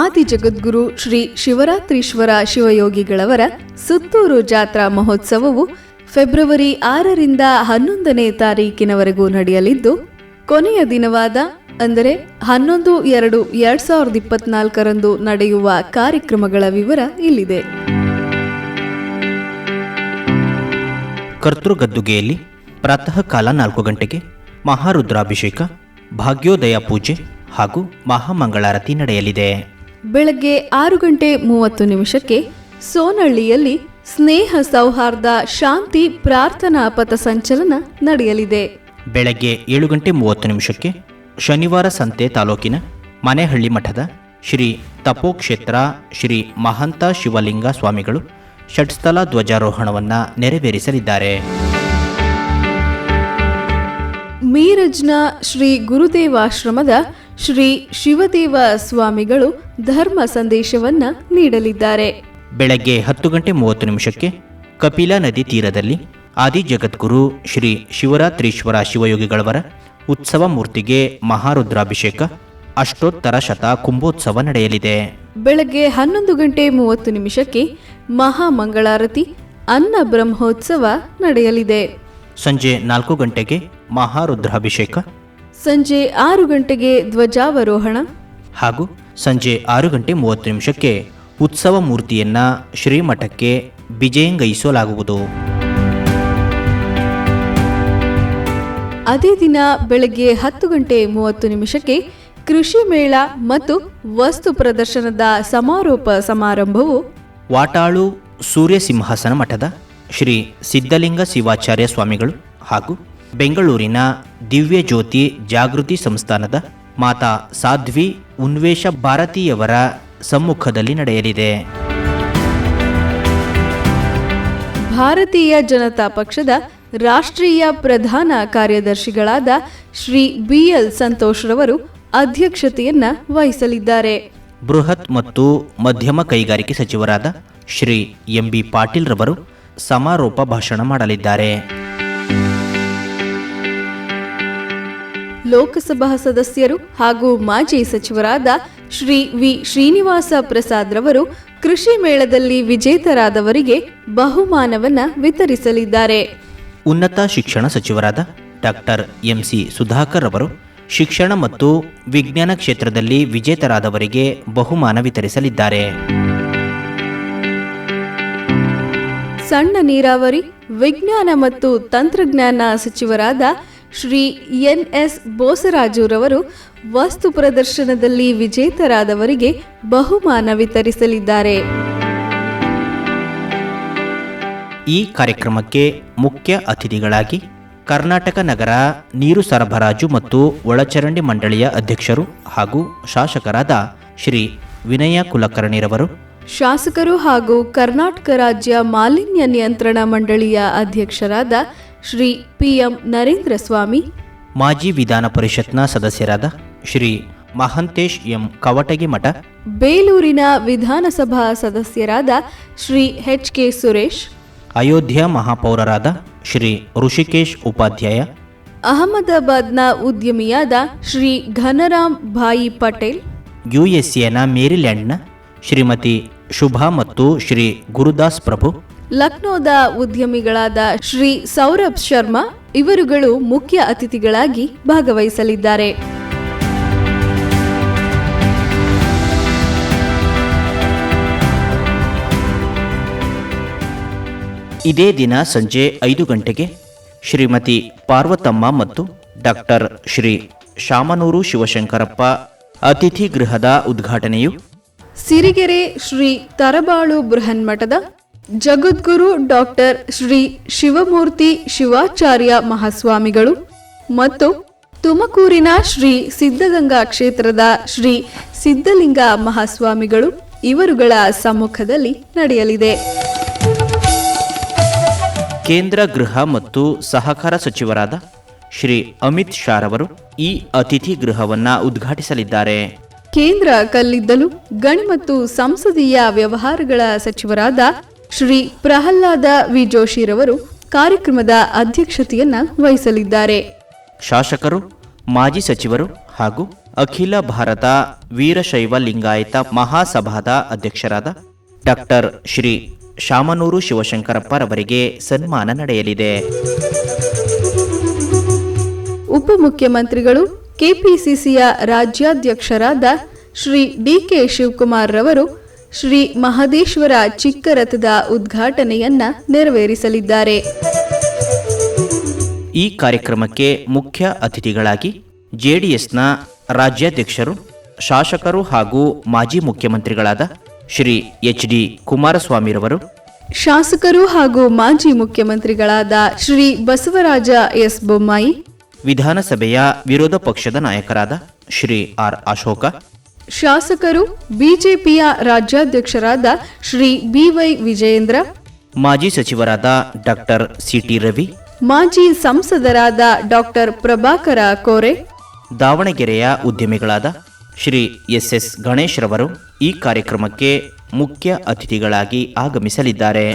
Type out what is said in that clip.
ಆದಿ ಜಗದ್ಗುರು ಶ್ರೀ ಶಿವರಾತ್ರೀಶ್ವರ ಶಿವಯೋಗಿಗಳವರ ಸುತ್ತೂರು ಜಾತ್ರಾ ಮಹೋತ್ಸವವು ಫೆಬ್ರವರಿ ಆರರಿಂದ ಹನ್ನೊಂದನೇ ತಾರೀಕಿನವರೆಗೂ ನಡೆಯಲಿದ್ದು, ಕೊನೆಯ ದಿನವಾದ ಅಂದರೆ ಹನ್ನೊಂದು ಎರಡು ಎರಡ್ ಸಾವಿರದ ಇಪ್ಪತ್ನಾಲ್ಕರಂದು ನಡೆಯುವ ಕಾರ್ಯಕ್ರಮಗಳ ವಿವರ ಇಲ್ಲಿದೆ. ಕರ್ತೃಗದ್ದುಗೆಯಲ್ಲಿ ಪ್ರಾತಃ ಕಾಲ ನಾಲ್ಕು ಗಂಟೆಗೆ ಮಹಾರುದ್ರಾಭಿಷೇಕ, ಭಾಗ್ಯೋದಯ ಪೂಜೆ ಹಾಗೂ ಮಹಾಮಂಗಳಾರತಿ ನಡೆಯಲಿದೆ. ಬೆಳಗ್ಗೆ ಆರು ಗಂಟೆ ಮೂವತ್ತು ನಿಮಿಷಕ್ಕೆ ಸೋನಹಳ್ಳಿಯಲ್ಲಿ ಸ್ನೇಹ ಸೌಹಾರ್ದ ಶಾಂತಿ ಪ್ರಾರ್ಥನಾ ಪಥ ಸಂಚಲನ ನಡೆಯಲಿದೆ. ಬೆಳಗ್ಗೆ ಏಳು ಗಂಟೆ ಮೂವತ್ತು ನಿಮಿಷಕ್ಕೆ ಶನಿವಾರ ಸಂತೆ ತಾಲೂಕಿನ ಮನೆಹಳ್ಳಿ ಮಠದ ಶ್ರೀ ತಪೋಕ್ಷೇತ್ರ ಶ್ರೀ ಮಹಂತ ಶಿವಲಿಂಗ ಸ್ವಾಮಿಗಳು ಷಟ್ಸ್ಥಲ ಧ್ವಜಾರೋಹಣವನ್ನು ನೆರವೇರಿಸಲಿದ್ದಾರೆ. ಮೀರಜ್ನ ಶ್ರೀ ಗುರುದೇವಾಶ್ರಮದ ಶ್ರೀ ಶಿವದೇವ ಸ್ವಾಮಿಗಳು ಧರ್ಮ ಸಂದೇಶವನ್ನ ನೀಡಲಿದ್ದಾರೆ. ಬೆಳಗ್ಗೆ ಹತ್ತು ಗಂಟೆ ಮೂವತ್ತು ನಿಮಿಷಕ್ಕೆ ಕಪಿಲಾ ನದಿ ತೀರದಲ್ಲಿ ಆದಿ ಜಗದ್ಗುರು ಶ್ರೀ ಶಿವರಾತ್ರೀಶ್ವರ ಶಿವಯೋಗಿಗಳವರ ಉತ್ಸವ ಮೂರ್ತಿಗೆ ಮಹಾರುದ್ರಾಭಿಷೇಕ ಅಷ್ಟೋತ್ತರ ಶತ ಕುಂಭೋತ್ಸವ ನಡೆಯಲಿದೆ. ಬೆಳಗ್ಗೆ ಹನ್ನೊಂದು ಗಂಟೆ ಮೂವತ್ತು ನಿಮಿಷಕ್ಕೆ ಮಹಾಮಂಗಳಾರತಿ ಅನ್ನ ಬ್ರಹ್ಮೋತ್ಸವ ನಡೆಯಲಿದೆ. ಸಂಜೆ ನಾಲ್ಕು ಗಂಟೆಗೆ ಮಹಾರುದ್ರಾಭಿಷೇಕ ಸಂಜೆ ಆರು ಗಂಟೆಗೆ ಧ್ವಜಾವರೋಹಣ. ಹಾಗೂ ಸಂಜೆ ಆರು ಗಂಟೆ ಮೂವತ್ತು ನಿಮಿಷಕ್ಕೆ ಉತ್ಸವ ಮೂರ್ತಿಯನ್ನ ಶ್ರೀಮಠಕ್ಕೆ ಬಿಜೇಂಗೈಸಲಾಗುವುದು ಅದೇ ದಿನ ಬೆಳಗ್ಗೆ ಹತ್ತು ಗಂಟೆ ಮೂವತ್ತು ನಿಮಿಷಕ್ಕೆ ಕೃಷಿ ಮೇಳ ಮತ್ತು ವಸ್ತು ಪ್ರದರ್ಶನದ ಸಮಾರೋಪ ಸಮಾರಂಭವು ವಾಟಾಳು ಸೂರ್ಯ ಸಿಂಹಾಸನ ಮಠದ ಶ್ರೀ ಸಿದ್ಧಲಿಂಗ ಶಿವಾಚಾರ್ಯ ಸ್ವಾಮಿಗಳು ಹಾಗೂ ಬೆಂಗಳೂರಿನ ದಿವ್ಯ ಜ್ಯೋತಿ ಜಾಗೃತಿ ಸಂಸ್ಥಾನದ ಮಾತಾ ಸಾಧ್ವಿ ಉನ್ವೇಷ ಭಾರತೀಯವರ ಸಮ್ಮುಖದಲ್ಲಿ ನಡೆಯಲಿದೆ. ಭಾರತೀಯ ಜನತಾ ಪಕ್ಷದ ರಾಷ್ಟ್ರೀಯ ಪ್ರಧಾನ ಕಾರ್ಯದರ್ಶಿಗಳಾದ ಶ್ರೀ ಬಿಎಲ್ ಸಂತೋಷ್ ರವರು ಅಧ್ಯಕ್ಷತೆಯನ್ನ ವಹಿಸಲಿದ್ದಾರೆ. ಬೃಹತ್ ಮತ್ತು ಮಧ್ಯಮ ಕೈಗಾರಿಕೆ ಸಚಿವರಾದ ಶ್ರೀ ಎಂಬಿ ಪಾಟೀಲ್ ರವರು ಸಮಾರೋಪ ಭಾಷಣ ಮಾಡಲಿದ್ದಾರೆ. ಲೋಕಸಭಾ ಸದಸ್ಯರು ಹಾಗೂ ಮಾಜಿ ಸಚಿವರಾದ ಶ್ರೀ ವಿ. ಶ್ರೀನಿವಾಸ ಪ್ರಸಾದ್ ರವರು ಕೃಷಿ ಮೇಳದಲ್ಲಿ ವಿಜೇತರಾದವರಿಗೆ ಬಹುಮಾನವನ್ನ ವಿತರಿಸಲಿದ್ದಾರೆ. ಉನ್ನತ ಶಿಕ್ಷಣ ಸಚಿವರಾದ ಡಾಕ್ಟರ್ ಎಂಸಿ ಸುಧಾಕರ್ ಅವರು ಶಿಕ್ಷಣ ಮತ್ತು ವಿಜ್ಞಾನ ಕ್ಷೇತ್ರದಲ್ಲಿ ವಿಜೇತರಾದವರಿಗೆ ಬಹುಮಾನ ವಿತರಿಸಲಿದ್ದಾರೆ. ಸಣ್ಣ ನೀರಾವರಿ ವಿಜ್ಞಾನ ಮತ್ತು ತಂತ್ರಜ್ಞಾನ ಸಚಿವರಾದ ಶ್ರೀ ಎನ್ ಎಸ್ ಬೋಸರಾಜುರವರು ವಸ್ತು ಪ್ರದರ್ಶನದಲ್ಲಿ ವಿಜೇತರಾದವರಿಗೆ ಬಹುಮಾನ ವಿತರಿಸಲಿದ್ದಾರೆ. ಈ ಕಾರ್ಯಕ್ರಮಕ್ಕೆ ಮುಖ್ಯ ಅತಿಥಿಗಳಾಗಿ ಕರ್ನಾಟಕ ನಗರ ನೀರು ಸರಬರಾಜು ಮತ್ತು ಒಳಚರಂಡಿ ಮಂಡಳಿಯ ಅಧ್ಯಕ್ಷರು ಹಾಗೂ ಶಾಸಕರಾದ ಶ್ರೀ ವಿನಯ ಕುಲಕರ್ಣಿರವರು ಶಾಸಕರು ಹಾಗೂ ಕರ್ನಾಟಕ ರಾಜ್ಯ ಮಾಲಿನ್ಯ ನಿಯಂತ್ರಣ ಮಂಡಳಿಯ ಅಧ್ಯಕ್ಷರಾದ ಶ್ರೀ ಪಿಎಂ ನರೇಂದ್ರ ಸ್ವಾಮಿ. ಮಾಜಿ ವಿಧಾನ ಪರಿಷತ್ನ ಸದಸ್ಯರಾದ ಶ್ರೀ ಮಹಂತೇಶ್ ಎಂ ಕವಟಗಿ ಮಠ. ಬೇಲೂರಿನ ವಿಧಾನಸಭಾ ಸದಸ್ಯರಾದ ಶ್ರೀ ಎಚ್ ಕೆ ಸುರೇಶ್. ಅಯೋಧ್ಯ ಮಹಾಪೌರರಾದ ಶ್ರೀ ಋಷಿಕೇಶ್ ಉಪಾಧ್ಯಾಯ. ಅಹಮದಾಬಾದ್ನ ಉದ್ಯಮಿಯಾದ ಶ್ರೀ ಘನರಾಮ್ ಭಾಯಿ ಪಟೇಲ್. ಯುಎಸ್ಎನ ಮೇರಿಲ್ಯಾಂಡ್ನ ಶ್ರೀಮತಿ ಶುಭಾ ಮತ್ತು ಶ್ರೀ ಗುರುದಾಸ್ ಪ್ರಭು. ಲಕ್ನೋದ ಉದ್ಯಮಿಗಳಾದ ಶ್ರೀ ಸೌರಭ್ ಶರ್ಮಾ ಇವರುಗಳು ಮುಖ್ಯ ಅತಿಥಿಗಳಾಗಿ ಭಾಗವಹಿಸಲಿದ್ದಾರೆ. ಇದೇ ದಿನ ಸಂಜೆ ಐದು ಗಂಟೆಗೆ ಶ್ರೀಮತಿ ಪಾರ್ವತಮ್ಮ ಮತ್ತು ಡಾಕ್ಟರ್ ಶ್ರೀ ಶಾಮನೂರು ಶಿವಶಂಕರಪ್ಪ ಅತಿಥಿ ಗೃಹದ ಉದ್ಘಾಟನೆಯು ಸಿರಿಗೆರೆ ಶ್ರೀ ತರಬಾಳು ಬೃಹನ್ಮಠದ ಜಗದ್ಗುರು ಡಾಕ್ಟರ್ ಶ್ರೀ ಶಿವಮೂರ್ತಿ ಶಿವಾಚಾರ್ಯ ಮಹಾಸ್ವಾಮಿಗಳು ಮತ್ತು ತುಮಕೂರಿನ ಶ್ರೀ ಸಿದ್ಧಗಂಗಾ ಕ್ಷೇತ್ರದ ಶ್ರೀ ಸಿದ್ಧಲಿಂಗ ಮಹಾಸ್ವಾಮಿಗಳು ಇವರುಗಳ ಸಮ್ಮುಖದಲ್ಲಿ ನಡೆಯಲಿದೆ. ಕೇಂದ್ರ ಗೃಹ ಮತ್ತು ಸಹಕಾರ ಸಚಿವರಾದ ಶ್ರೀ ಅಮಿತ್ ಶಾ ರವರು ಈ ಅತಿಥಿ ಗೃಹವನ್ನ ಉದ್ಘಾಟಿಸಲಿದ್ದಾರೆ. ಕೇಂದ್ರ ಕಲ್ಲಿದ್ದಲು ಗಣಿ ಮತ್ತು ಸಂಸದೀಯ ವ್ಯವಹಾರಗಳ ಸಚಿವರಾದ ಶ್ರೀ ಪ್ರಹ್ಲಾದ ವಿ. ಜೋಶಿರವರು ಕಾರ್ಯಕ್ರಮದ ಅಧ್ಯಕ್ಷತೆಯನ್ನ ವಹಿಸಲಿದ್ದಾರೆ. ಶಾಸಕರು ಮಾಜಿ ಸಚಿವರು ಹಾಗೂ ಅಖಿಲ ಭಾರತ ವೀರಶೈವ ಲಿಂಗಾಯತ ಮಹಾಸಭಾದ ಅಧ್ಯಕ್ಷರಾದ ಡಾಕ್ಟರ್ ಶ್ರೀ ಶಾಮನೂರು ಶಿವಶಂಕರಪ್ಪರವರಿಗೆ ಸನ್ಮಾನ ನಡೆಯಲಿದೆ. ಉಪಮುಖ್ಯಮಂತ್ರಿಗಳು ಕೆಪಿಸಿಸಿಯ ರಾಜ್ಯಾಧ್ಯಕ್ಷರಾದ ಶ್ರೀ ಡಿಕೆ ಶಿವಕುಮಾರ್ ರವರು ಶ್ರೀ ಮಹದೇಶ್ವರ ಚಿಕ್ಕರಥದ ಉದ್ಘಾಟನೆಯನ್ನ ನೆರವೇರಿಸಲಿದ್ದಾರೆ. ಈ ಕಾರ್ಯಕ್ರಮಕ್ಕೆ ಮುಖ್ಯ ಅತಿಥಿಗಳಾಗಿ ಜೆಡಿಎಸ್ನ ರಾಜ್ಯಾಧ್ಯಕ್ಷರು ಶಾಸಕರು ಹಾಗೂ ಮಾಜಿ ಮುಖ್ಯಮಂತ್ರಿಗಳಾದ ಶ್ರೀ ಎಚ್ ಡಿ ಕುಮಾರಸ್ವಾಮಿರವರು ಶಾಸಕರು ಹಾಗೂ ಮಾಜಿ ಮುಖ್ಯಮಂತ್ರಿಗಳಾದ ಶ್ರೀ ಬಸವರಾಜ ಎಸ್. ಬೊಮ್ಮಾಯಿ ವಿಧಾನಸಭೆಯ ವಿರೋಧ ಪಕ್ಷದ ನಾಯಕರಾದ ಶ್ರೀ ಆರ್. ಅಶೋಕ ಶಾಸಕರು ಬಿಜೆಪಿಯ ರಾಜ್ಯಾಧ್ಯಕ್ಷರಾದ ಶ್ರೀ ಬಿವೈ ವಿಜಯೇಂದ್ರ ಮಾಜಿ ಸಚಿವರಾದ ಡಾಕ್ಟರ್ ಸಿಟಿ ರವಿ ಮಾಜಿ ಸಂಸದರಾದ ಡಾಕ್ಟರ್ ಪ್ರಭಾಕರ ಕೋರೆ ದಾವಣಗೆರೆಯ ಉದ್ಯಮಿಗಳಾದ ಶ್ರೀ ಎಸ್ ಎಸ್ ಗಣೇಶ್ ರವರು ಈ ಕಾರ್ಯಕ್ರಮಕ್ಕೆ ಮುಖ್ಯ ಅತಿಥಿಗಳಾಗಿ ಆಗಮಿಸಲಿದ್ದಾರೆ.